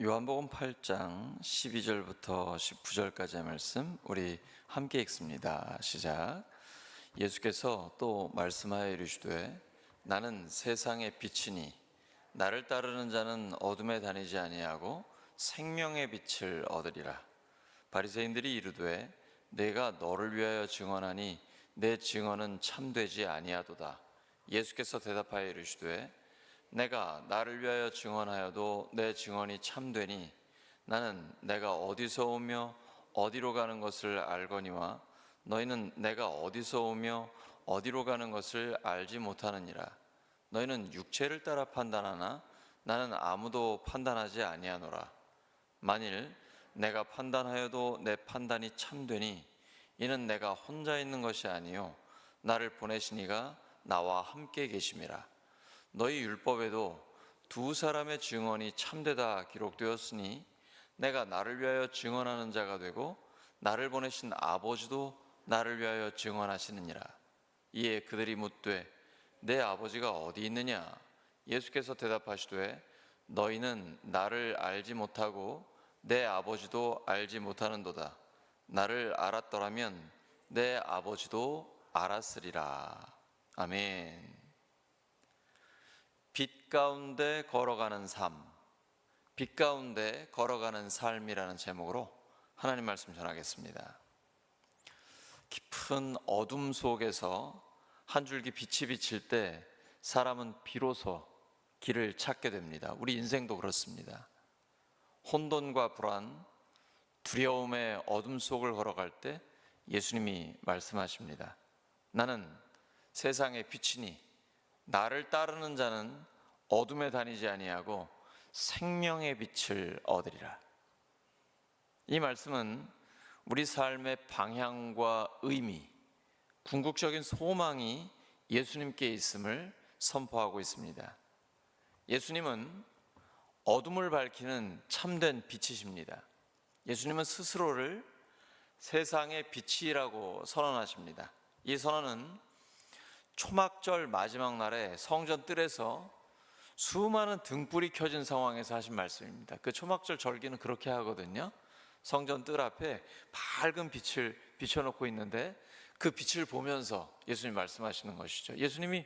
요한복음 8장 12절부터 19절까지의 말씀 우리 함께 읽습니다. 시작. 예수께서 또 말씀하여 이르시되 나는 세상의 빛이니 나를 따르는 자는 어둠에 다니지 아니하고 생명의 빛을 얻으리라. 바리새인들이 이르되 내가 너를 위하여 증언하니 내 증언은 참되지 아니하도다. 예수께서 대답하여 이르시되 내가 나를 위하여 증언하여도 내 증언이 참되니 나는 내가 어디서 오며 어디로 가는 것을 알거니와 너희는 내가 어디서 오며 어디로 가는 것을 알지 못하느니라. 너희는 육체를 따라 판단하나 나는 아무도 판단하지 아니하노라. 만일 내가 판단하여도 내 판단이 참되니 이는 내가 혼자 있는 것이 아니요 나를 보내신 이가 나와 함께 계심이라 너희 율법에도 두 사람의 증언이 참되다 기록되었으니 내가 나를 위하여 증언하는 자가 되고 나를 보내신 아버지도 나를 위하여 증언하시느니라. 이에 그들이 묻되 내 아버지가 어디 있느냐? 예수께서 대답하시되 너희는 나를 알지 못하고 내 아버지도 알지 못하는도다. 나를 알았더라면 내 아버지도 알았으리라. 아멘 빛 가운데 걸어가는 삶, 빛 가운데 걸어가는 삶이라는 제목으로 하나님 말씀 전하겠습니다. 깊은 어둠 속에서 한 줄기 빛이 비칠 때 사람은 비로소 길을 찾게 됩니다. 우리 인생도 그렇습니다. 혼돈과 불안, 두려움의 어둠 속을 걸어갈 때 예수님이 말씀하십니다. 나는 세상의 빛이니 나를 따르는 자는 어둠에 다니지 아니하고 생명의 빛을 얻으리라. 이 말씀은 우리 삶의 방향과 의미, 궁극적인 소망이 예수님께 있음을 선포하고 있습니다. 예수님은 어둠을 밝히는 참된 빛이십니다. 예수님은 스스로를 세상의 빛이라고 선언하십니다. 이 선언은 초막절 마지막 날에 성전 뜰에서 수많은 등불이 켜진 상황에서 하신 말씀입니다. 그 초막절 절기는 그렇게 하거든요. 성전 뜰 앞에 밝은 빛을 비춰놓고 있는데 그 빛을 보면서 예수님 말씀하시는 것이죠. 예수님이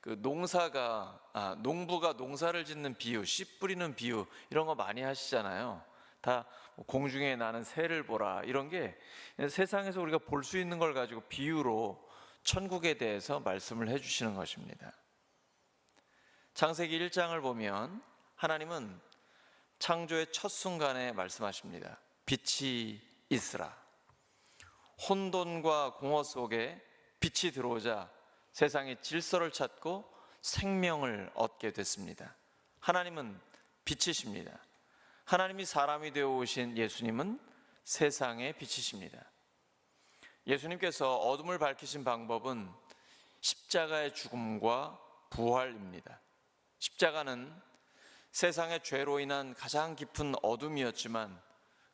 그 농사가 아, 농부가 농사를 짓는 비유, 씨 뿌리는 비유 이런 거 많이 하시잖아요. 다 공중에 나는 새를 보라 이런 게 세상에서 우리가 볼 수 있는 걸 가지고 비유로 천국에 대해서 말씀을 해주시는 것입니다. 창세기 1장을 보면 하나님은 창조의 첫 순간에 말씀하십니다. 빛이 있으라. 혼돈과 공허 속에 빛이 들어오자 세상의 질서를 찾고 생명을 얻게 됐습니다. 하나님은 빛이십니다. 하나님이 사람이 되어 오신 예수님은 세상의 빛이십니다. 예수님께서 어둠을 밝히신 방법은 십자가의 죽음과 부활입니다. 십자가는 세상의 죄로 인한 가장 깊은 어둠이었지만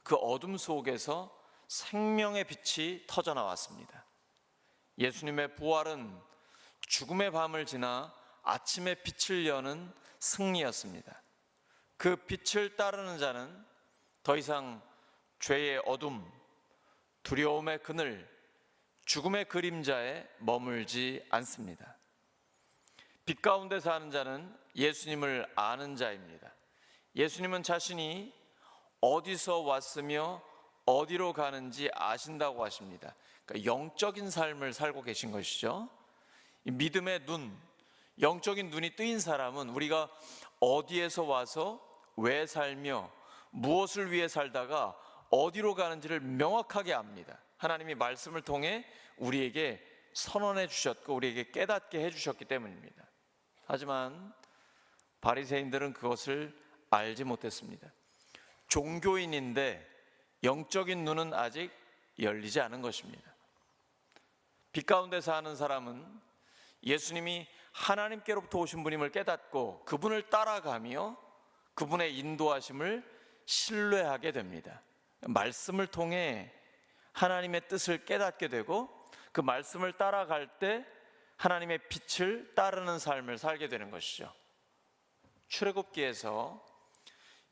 그 어둠 속에서 생명의 빛이 터져 나왔습니다. 예수님의 부활은 죽음의 밤을 지나 아침의 빛을 여는 승리였습니다. 그 빛을 따르는 자는 더 이상 죄의 어둠, 두려움의 그늘, 죽음의 그림자에 머물지 않습니다. 빛 가운데 사는 자는 예수님을 아는 자입니다. 예수님은 자신이 어디서 왔으며 어디로 가는지 아신다고 하십니다. 그러니까 영적인 삶을 살고 계신 것이죠. 믿음의 눈, 영적인 눈이 뜨인 사람은 우리가 어디에서 와서 왜 살며 무엇을 위해 살다가 어디로 가는지를 명확하게 압니다. 하나님이 말씀을 통해 우리에게 선언해 주셨고 우리에게 깨닫게 해 주셨기 때문입니다. 하지만 바리새인들은 그것을 알지 못했습니다. 종교인인데 영적인 눈은 아직 열리지 않은 것입니다. 빛 가운데 사는 사람은 예수님이 하나님께로부터 오신 분임을 깨닫고 그분을 따라가며 그분의 인도하심을 신뢰하게 됩니다. 말씀을 통해 하나님의 뜻을 깨닫게 되고 그 말씀을 따라갈 때 하나님의 빛을 따르는 삶을 살게 되는 것이죠. 출애굽기에서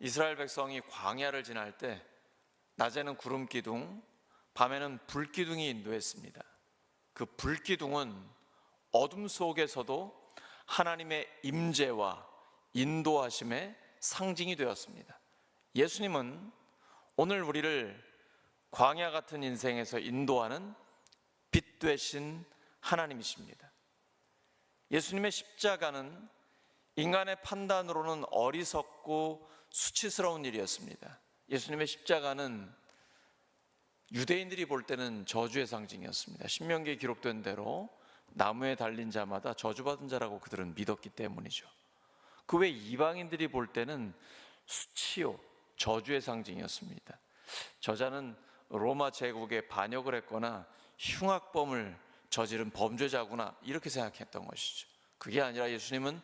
이스라엘 백성이 광야를 지날 때 낮에는 구름 기둥, 밤에는 불 기둥이 인도했습니다. 그 불 기둥은 어둠 속에서도 하나님의 임재와 인도하심의 상징이 되었습니다. 예수님은 오늘 우리를 광야 같은 인생에서 인도하는 빛 되신 하나님이십니다. 예수님의 십자가는 인간의 판단으로는 어리석고 수치스러운 일이었습니다. 예수님의 십자가는 유대인들이 볼 때는 저주의 상징이었습니다. 신명기에 기록된 대로 나무에 달린 자마다 저주받은 자라고 그들은 믿었기 때문이죠. 그 외 이방인들이 볼 때는 수치요, 저주의 상징이었습니다. 저자는 로마 제국에 반역을 했거나 흉악범을 저지른 범죄자구나 이렇게 생각했던 것이죠. 그게 아니라 예수님은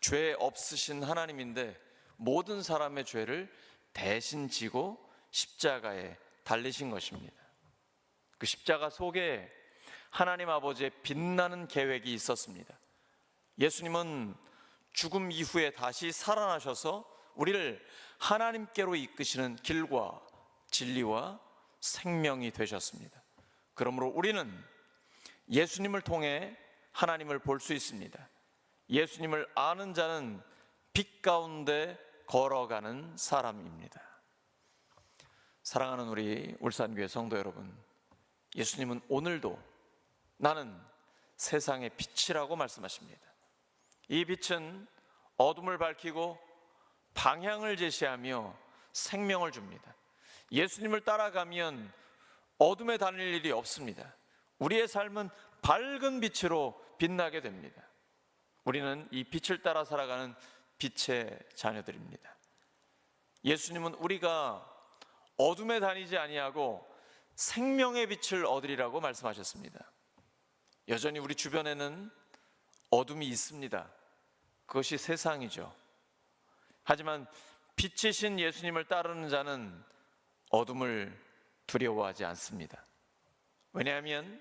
죄 없으신 하나님인데 모든 사람의 죄를 대신 지고 십자가에 달리신 것입니다. 그 십자가 속에 하나님 아버지의 빛나는 계획이 있었습니다. 예수님은 죽음 이후에 다시 살아나셔서 우리를 하나님께로 이끄시는 길과 진리와 생명이 되셨습니다. 그러므로 우리는 예수님을 통해 하나님을 볼 수 있습니다. 예수님을 아는 자는 빛 가운데 걸어가는 사람입니다. 사랑하는 우리 울산교회 성도 여러분, 예수님은 오늘도 나는 세상의 빛이라고 말씀하십니다. 이 빛은 어둠을 밝히고 방향을 제시하며 생명을 줍니다. 예수님을 따라가면 어둠에 다닐 일이 없습니다. 우리의 삶은 밝은 빛으로 빛나게 됩니다. 우리는 이 빛을 따라 살아가는 빛의 자녀들입니다. 예수님은 우리가 어둠에 다니지 아니하고 생명의 빛을 얻으리라고 말씀하셨습니다. 여전히 우리 주변에는 어둠이 있습니다. 그것이 세상이죠. 하지만 빛이신 예수님을 따르는 자는 어둠을 두려워하지 않습니다. 왜냐하면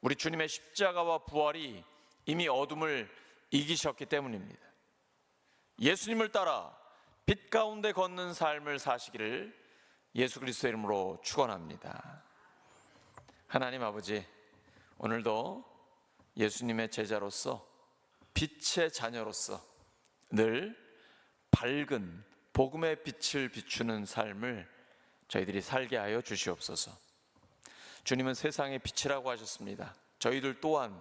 우리 주님의 십자가와 부활이 이미 어둠을 이기셨기 때문입니다. 예수님을 따라 빛 가운데 걷는 삶을 사시기를 예수 그리스도의 이름으로 축원합니다. 하나님 아버지 오늘도 예수님의 제자로서 빛의 자녀로서 늘 밝은 복음의 빛을 비추는 삶을 저희들이 살게 하여 주시옵소서. 주님은 세상의 빛이라고 하셨습니다. 저희들 또한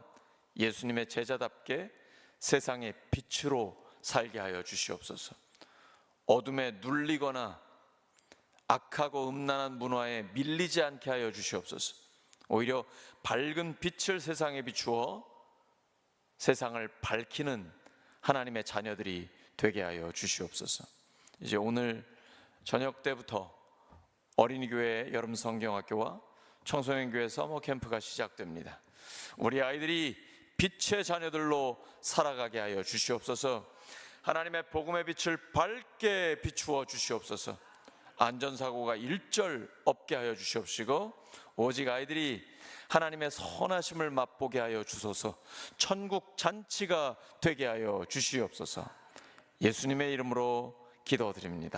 예수님의 제자답게 세상의 빛으로 살게 하여 주시옵소서. 어둠에 눌리거나 악하고 음란한 문화에 밀리지 않게 하여 주시옵소서. 오히려 밝은 빛을 세상에 비추어 세상을 밝히는 하나님의 자녀들이 되게 하여 주시옵소서. 이제 오늘 저녁 때부터 어린이교회 여름 성경학교와 청소년 교회 서머 캠프가 시작됩니다. 우리 아이들이 빛의 자녀들로 살아가게 하여 주시옵소서. 하나님의 복음의 빛을 밝게 비추어 주시옵소서. 안전사고가 일절 없게 하여 주시옵시고 오직 아이들이 하나님의 선하심을 맛보게 하여 주소서. 천국 잔치가 되게 하여 주시옵소서. 예수님의 이름으로 기도드립니다.